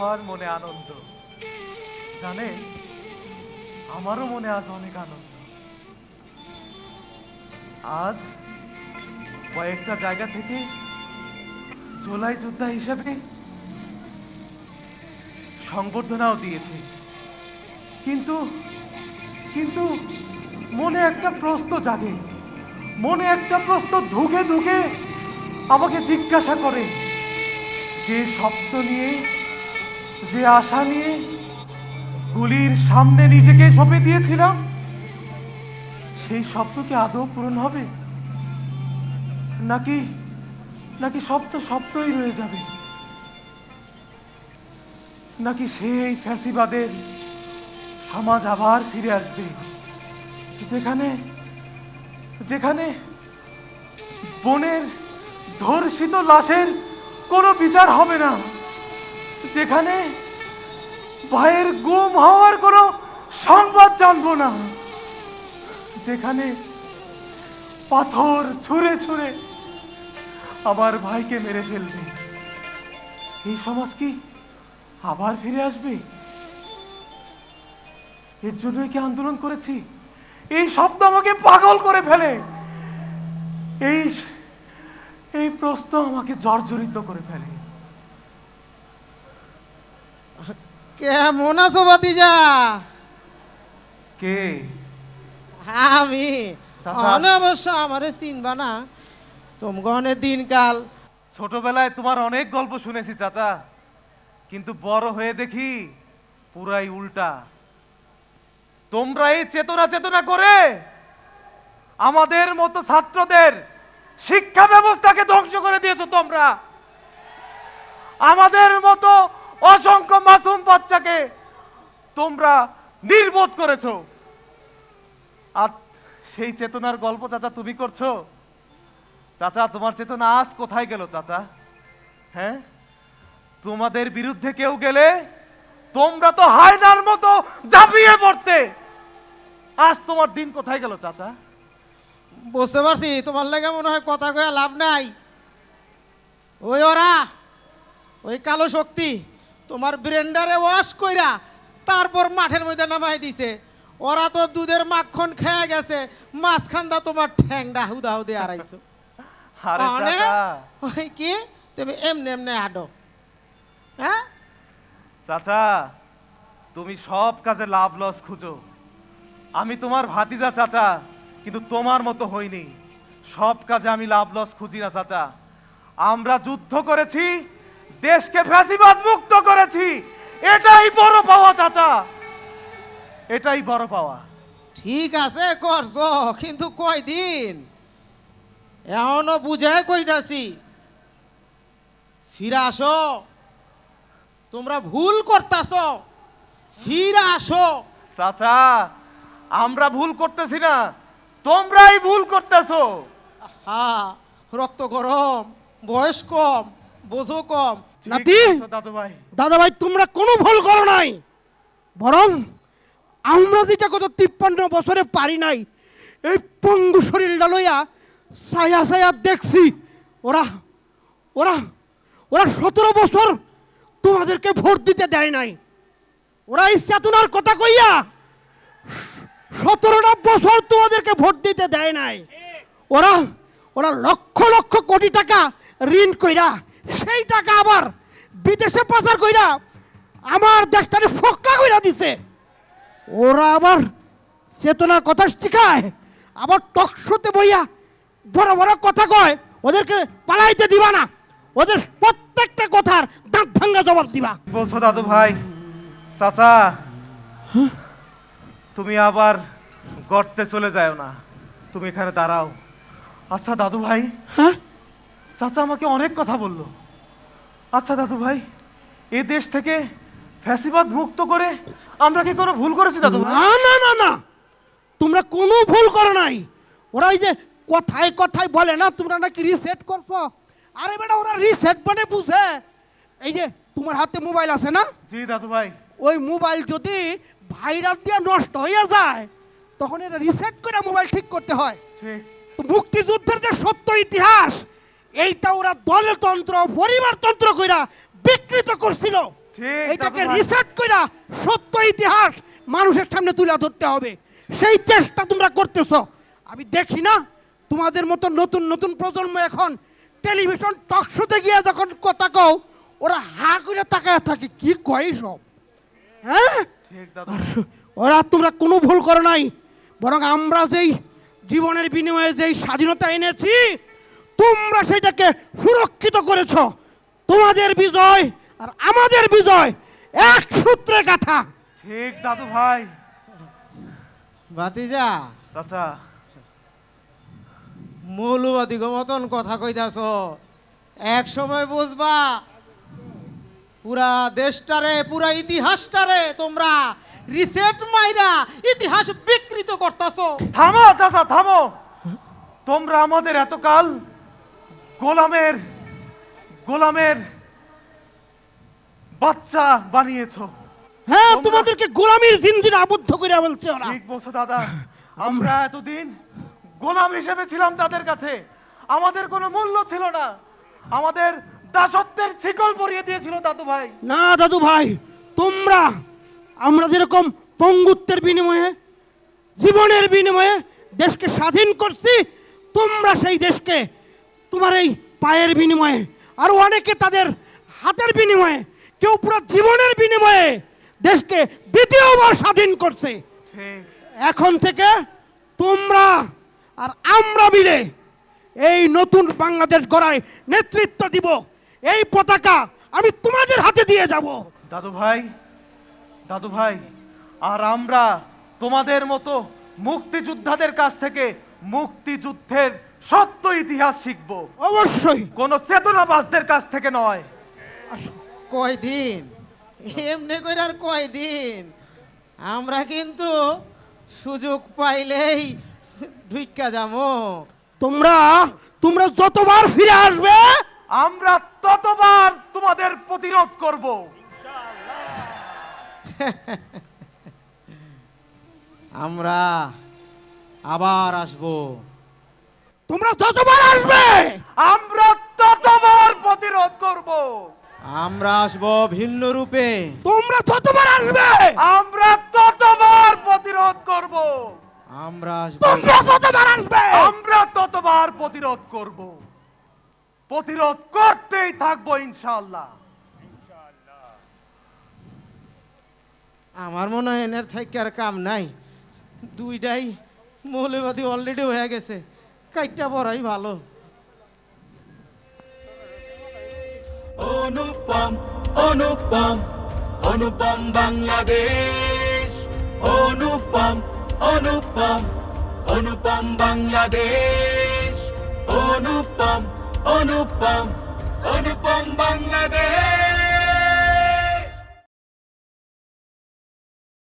সবার মনে আনন্দ। জানে? আমারও মনে আজ অনেক আনন্দ। আজ কয়েকটা জায়গা থেকে জোলাই যোদ্ধা হিসেবে সংবর্ধনাও দিয়েছে। কিন্তু কিন্তু মনে একটা প্রশ্ন জাগে। মনে একটা প্রশ্ন ধুকে ধুকে আমাকে জিজ্ঞাসা করে, যে স্বপ্ন নিয়ে যে আশা নিয়ে গুলির সামনে নিজেকে সঁপে দিয়েছিলাম, সেই স্বপ্ন কি আদৌ পূরণ হবে? নাকি নাকি স্বপ্ন স্বপ্নই রয়ে যাবে? নাকি সেই ফ্যাসিবাদের সমাজ আবার ফিরে আসবে? যেখানে যেখানে বনের ধর্ষিত লাশের কোনো বিচার হবে না। যেখানে ভাইয়ের গুম হওয়ার কোনো সংবাদ জানব না। যেখানে পাথর ছুঁড়ে ছুঁড়ে আমার ভাইকে মেরে ফেলবে। এই সমাজ কি আবার ফিরে আসবে? এর জন্যই কি আন্দোলন করেছি? এই শব্দ আমাকে পাগল করে ফেলে। এই এই প্রশ্ন আমাকে জর্জরিত করে ফেলে। কেমন আছো ভাতিজা? কে? আমি। অন অবশ্য আমারে চিনবা না। তোমগণের দিনকাল। ছোটবেলায় তোমার অনেক গল্প শুনেছি চাচা। কিন্তু বড় হয়ে দেখি পুরাই উল্টা। তোমরা এই চেতনা চেতনা করে আমাদের মতো ছাত্রদের শিক্ষা ব্যবস্থাকে ধ্বংস করে দিয়েছ তোমরা। আমাদের মতো অসংখ্য মাসুম বাচ্চাকে তোমরা নির্বোধ করেছ। আর সেই চেতনার গল্প চাচা তুমি করছ? চাচা, তোমার চেতনা আজ কোথায় গেল চাচা? হ্যাঁ? তোমাদের বিরুদ্ধে কেউ গেলে তোমরা তো হায়নার মতো ঝাঁপিয়ে পড়তে। আজ তোমার দিন কোথায় গেল চাচা? বুঝতে পারছি, তোমার লাগে মনে হয় কথা কয়ে লাভ নাই। ওই ওরা, ওই কালো শক্তি তোমার ব্রেন্ডারে ওয়াশ কইরা তারপর মাঠের মধ্যে নামাই দিছে। ওরা তো দুধের মাখন খেয়ে গেছে মাঝখানটা তোমার ঠ্যাংডা হুদা হুদে আড়াইছো। ওই কি? তুমি এমনি এমনি হাঁটো। হ্যাঁ? চাচা তুমি সব কাজে লাভ লস খুঁজো। আমি তোমার ভাতিজা চাচা কিন্তু তোমার মতো হইনি। সব কাজে আমি লাভ লস খুঁজি না চাচা। আমরা যুদ্ধ করেছি দেশকে ফ্যাসিবাদ মুক্ত করেছি। এটাই বড় পাওয়া চাচা। এটাই বড় পাওয়া। ঠিক আছে করছ কিন্তু কয়দিন? এখনও বুঝে কইতাছি। ফিরে আসো। তোমরা ভুল করতাছ। ফিরে আসো। চাচা আমরা ভুল করতেছি না। তোমরাই ভুল করতেছো। হা রক্ত গরম বয়স কম। বোঝো কম। নাতি? দাদু ভাই দাদা ভাই তোমরা কোনো ভুল করো নাই। বরং আমরা যেটা কত তিপ্পান্ন বছরে পারি নাই এই পঙ্গু শরীরটা লইয়া ছায়া ছায়া দেখছি। ওরা ওরা ওরা সতেরো বছর তোমাদেরকে ভোট দিতে দেয় নাই। ওরা এই চেতনার কথা কইয়া সতেরোটা বছর তোমাদেরকে ভোট দিতে দেয় নাই। ওরা ওরা লক্ষ লক্ষ কোটি টাকা ঋণ কইরা সেই টাকা আবার বিদেশে পাচার কইরা আমার দেশটারে ফক্কা কইরা দিছে। ওরা আবার চেতনার কথা শিখায় আবার টকশোতে বইয়া বড় বড় কথা কয় ওদেরকে পালাইতে দিবা না ওদের প্রত্যেকটা কথার দাঁত ভাঙ্গা জবাব দিবা। বলছো দাদু ভাই? চাচা তুমি আবার গর্তে চলে যাও না তুমি এখানে দাঁড়াও। আচ্ছা দাদু ভাই হ্যাঁ? চাচা আমাকে অনেক কথা বলল। আচ্ছা দাদু ভাই এ দেশ থেকে ফ্যাসিবাদ মুক্ত করে আমরা কি কোনো ভুল করেছি দাদু না না না না। তোমরা কোনো ভুল করো নাই। ওরা ওই যে কথায় কথায় বলে না তোমরা নাকি রিসেট করছ। আরে বেটা ওরা রিসেট মানে বুঝে। এই যে তোমার হাতে মোবাইল আছে না? জি দাদু ভাই। ওই মোবাইল যদি ভাইরাস দিয়ে নষ্ট হয়ে যায় তখন এটা রিসেট করে মোবাইল ঠিক করতে হয়। ঠিক। তো মুক্তিযুদ্ধের যে সত্য ইতিহাস এইটা ওরা দলতন্ত্র পরিবারতন্ত্র কইরা বিকৃত করছিল। ঠিক এইটাকে রিসার্চ কইরা সত্য ইতিহাস মানুষের সামনে তুলে ধরতে হবে। সেই চেষ্টা তোমরা করতেছ। আমি দেখি না তোমাদের মতো নতুন নতুন প্রজন্ম এখন টেলিভিশন টক শোতে গিয়ে যখন কথা কও ওরা হা করে তাকায় থাকে কি কয় সব হ্যাঁ? ওরা তোমরা কোনো ভুল করো নাই। বরং আমরা যেই জীবনের বিনিময়ে যেই স্বাধীনতা এনেছি তোমরা সেটাকে সুরক্ষিত করেছ। তোমাদের বিজয় আর আমাদের বিজয় এক সূত্রে গাথা। ঠিক দাদু ভাই। ভাতিজা। চাচা। মৌলবাদী মতন কথা কইতাছ। এক সময় বুঝবা পুরা দেশটারে পুরা ইতিহাসটারে তোমরা রিসেট মাইরা ইতিহাস বিকৃত করতাছ। থামো চাচা থামো। তোমরা আমাদের এতকাল গোলামের গোলামের বাচ্চা বানিয়েছো। হ্যাঁ তোমাদেরকে গোলামির জিন্দির আবদ্ধ করে বলছে ওরা ঠিক বলছো দাদা আমরা এতদিন গোলাম হিসেবে ছিলাম তাদের কাছে। আমাদের কোনো মূল্য ছিল না। আমাদের দাসত্বের শিকল পরিয়ে দিয়েছিল দাদু ভাই। না দাদু ভাই তোমরা আমরা যেরকম পঙ্গুত্বের বিনিময়ে জীবনের বিনিময়ে দেশকে স্বাধীন করছি তোমরা সেই দেশকে তোমার এই পায়ের বিনিময়ে, আর অনেকে তাদের হাতের বিনিময়ে, কেউ পুরো জীবনের বিনিময়ে দেশকে দ্বিতীয়বার স্বাধীন করছে। এখন থেকে তোমরা আর আমরা মিলে এই নতুন বাংলাদেশ গড়ায় নেতৃত্ব দিব। এই পতাকা আমি তোমাদের হাতে দিয়ে যাব। দাদু ভাই দাদু ভাই, আর আমরা তোমাদের মতো মুক্তিযোদ্ধাদের কাছ থেকে মুক্তিযুদ্ধের সত্য ইতিহাস শিখব। অবশ্যই। কোন চেতনাবাজদের কাছ থেকে নয়। কয়দিন? এমনি করে আর কয়দিন? আমরা কিন্তু সুযোগ পাইলেই ঢুইকা যাব তোমরা তোমরা যতবার ফিরে আসবে আমরা ততবার তোমাদের প্রতিরোধ করব। আমরা আবার আসব। তোমরা যতবার আসবে! আমরা ততবার প্রতিরোধ করব। আমরা আসব ভিন্ন রূপে। তোমরা যতবার আসবে! আমরা ততবার প্রতিরোধ করব। আমরা আসব। তোমরা যতবার আসবে! আমরা ততবার প্রতিরোধ করব। প্রতিরোধ করতেই থাকব ইনশাআল্লাহ। আমার মনে হয় এনের থেকে আর কাম নাই। দুইটাই মৌলবাদী অলরেডি হয়ে গেছে। কাইটটা পড়াই ভালো। অনুপম অনুপম অনুপম বাংলাদেশ। অনুপম অনুপম অনুপম বাংলাদেশ। অনুপম অনুপম অনুপম বাংলাদেশ।